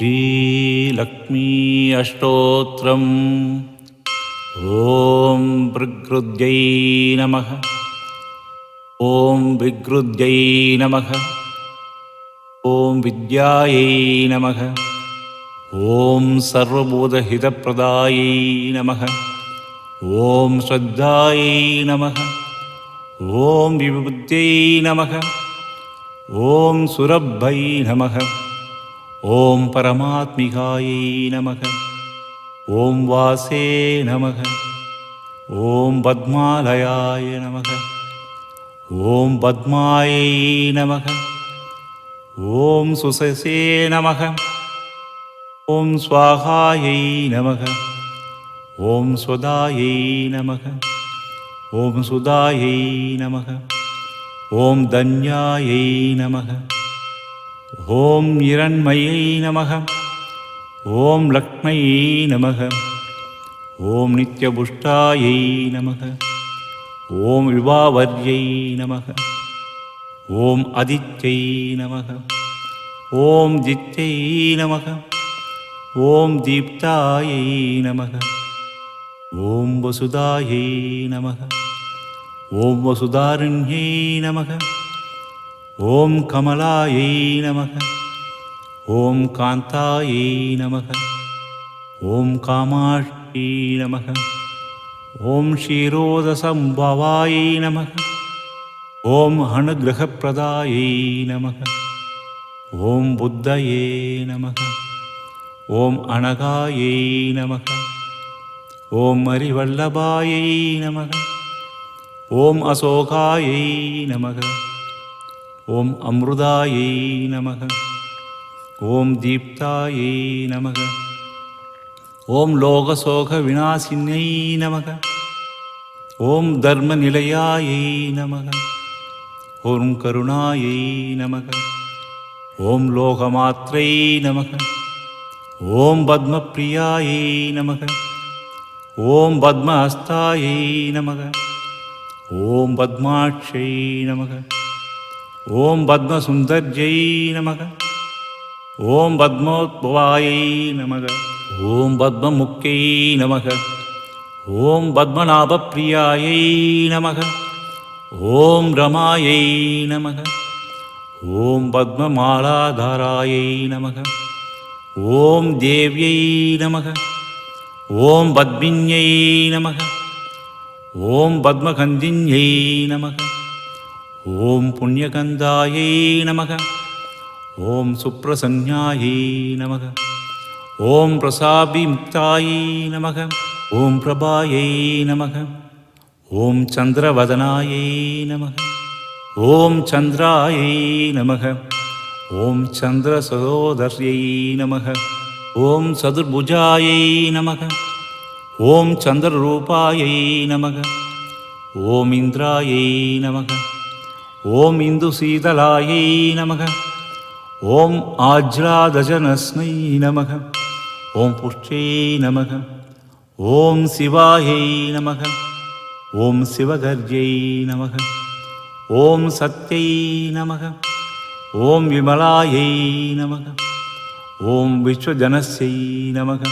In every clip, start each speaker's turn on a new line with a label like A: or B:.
A: श्रीलक्ष्मी अष्टोत्रम्। ॐ भृगृद्यै नमः। ॐ विगृद्यै नमः। ॐ विद्यायै नमः। ॐ सर्वबोधहितप्रदायै नमः। ॐ श्रद्धायै नमः। ॐ विबुद्ध्यै नमः। ॐ सुरभै नमः ॐ परमात्मिकायै नमः ॐ वासे नमः ॐ पद्मालयाय नमः ॐ पद्मायै नमः ॐ सुससे नमः ॐ स्वाहायै नमः ॐ स्वदायै नमः ॐ सुदायै नमः ॐ धन्यायै नमः ஓம் இரண்மையை நமக. ஓம் லக்ஷ்மையை நமக. ஓம் நித்யபுஷ்டாயை நமக. ஓம் விபாவர்யை நமக. ஓம் அதிச்சை நமக. ஓம் ஜிச்சை நமக. ஓம் தீப்தாயை நமக. ஓம் வசுதாயை நமக. ஓம் வசுதாருண்யை நமக. ஓம் கமலாயை நமக. ஓம் காந்தாயை நமக. ஓம் காமாட்சி நமக. ஓம் ஷீரோதசம்பவாயை நமக. ஓம் அனுகிரகப்பிரதாயை நமக. ஓம் புத்தயே நமக. ஓம் அனகாயை நமக. ஓம் அறிவல்லபாயை நமக. ஓம் அசோகாயை நமக. ஓம் அமிர்தாயை நமக. ஓம் தீப்தாயை நமக. ஓம் லோகசோக விநாசினை நமக. ஓம் தர்ம நிலையாயை நமக. ஓம் கருணாயை நமக. ஓம் லோகமாத்திரை நமக. ஓம் பத்மப்ரியாயை நமக. ஓம் பத்மஹஸ்தாயை நமக. ஓம் பத்மாட்சை நமக. ஓம் பத்மசுந்தர்ஜை நமக. ஓம் பத்மோத்பவாயை நமக. ஓம் பத்மமுக்கை நமக. ஓம் பத்மநாபப்பிரியாயை நமக. ஓம் ரமாயை நமக. ஓம் பத்மமாலாதாராயை நமக. ஓம் தேவியை நமக. ஓம் பத்மின்யை நமக. ஓம் பத்மகந்தின்யை நமக. ஓம் புண்ணியகந்தாயை நமக. ஓம் சுப்ரசன்யாயை நமக. ஓம் பிரசாபி முக்தாயை நமக. ஓம் பிரபாயை நமக. ஓம் சந்திரவதனாயை நமக. ஓம் சந்திராயை நமக. ஓம் சந்திரசகோதர்யை நமக. ஓம் சதுர்புஜாயை நமக. ஓம் சந்திரரூபாயை நமக. ஓம் இந்திராயை நமக. ஓம் இந்து சீதலாயை நமக. ஓம் ஆஜ்ராதஜனஸ்மை நமக. ஓம் புஷ்டே நமக. ஓம் சிவாயை நமக. ஓம் சிவகர்ஜை நமக. ஓம் சத்யை நமக. ஓம் விமலாயை நமக. ஓம் விஸ்வஜனஸ்யை நமக.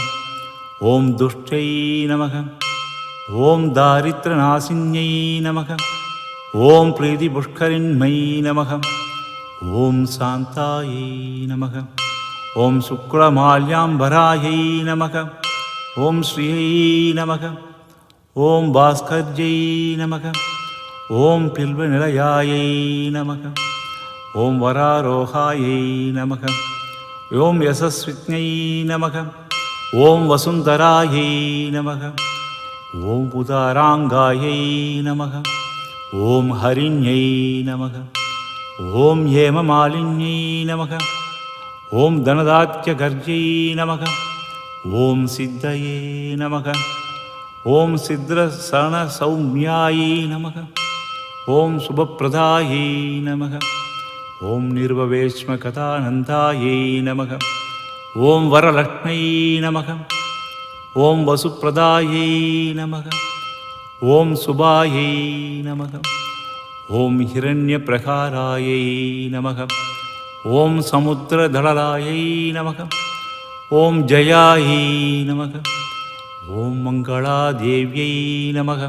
A: ஓம் துஷ்டை நமக. ஓம் தாரித்ரநாசின்யை நமக. ஓம் பிரீதி புஷ்கரின்மை நமக ஓம் சாந்தாயை நமக ஓம் சுக்லமால்யாம்பராயை நமக ஓம் ஸ்ரீயை நமக ஓம் பாஸ்கர்ஜை நமக ஓம் பில்வ நிலையாயை நமக ஓம் வராரோகாயை நமக ஓம் யசஸ்விக்ஞை நமக ஓம் வசுந்தராயை நமக ஓம் புதாராங்காயை நமக ஓம் ஹரிஞை நமக. ஓம் ஏமமாலிஞை நமக. ஓம் தனதாக்கிய கர்ஜை நமக. ஓம் சித்தையே நமக. ஓம் சித்ர சன சௌமியாயை நமக. ஓம் சுபப்பிரதாயை நமக. ஓம் நிர்வவேஷ்ம கதானந்தாயை நமக. ஓம் வரலக்ஷ்மை நமக. ஓம் வசுப்பிரதாயை நமக. ॐ सुभायै नमः। ॐ हिरण्यप्रकारायै नमः। ॐ समुद्रधळलायै नमः। ॐ जयायै नमः। ॐ मङ्गलादेव्यै नमः।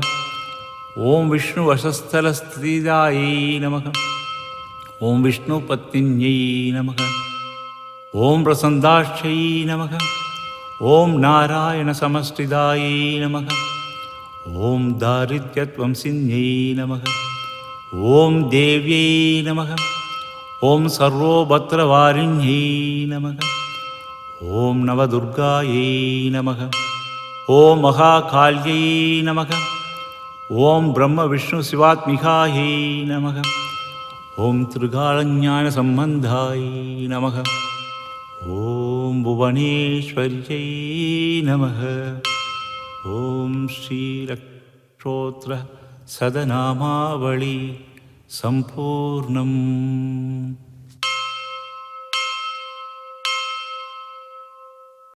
A: ॐ विष्णुवशस्थलस्थितिदायै नमः। ॐ विष्णुपत्न्यै नमः। ॐ प्रसन्दाक्षै नमः। ॐ नारायणसमष्टिदायै नमः ஓம் தாரித்யத்வம் சின்யை நமக. ஓம் தேவியை நமக. ஓம் சர்வோபத்ரவாரிண்யை நமக. ஓம் நவதுர்காயை நமக. ஓம் மகாகால்யை நமக. ஓம் பிரம்ம விஷ்ணு சிவாத்மிகாயை நமக. ஓம் திருகாலஞான சம்பந்தாய் நமக. ஓம் புவனேஸ்வர்யை நமக. ॐ श्रीरक्षोत्र सदनामावळि सम्पूर्णम्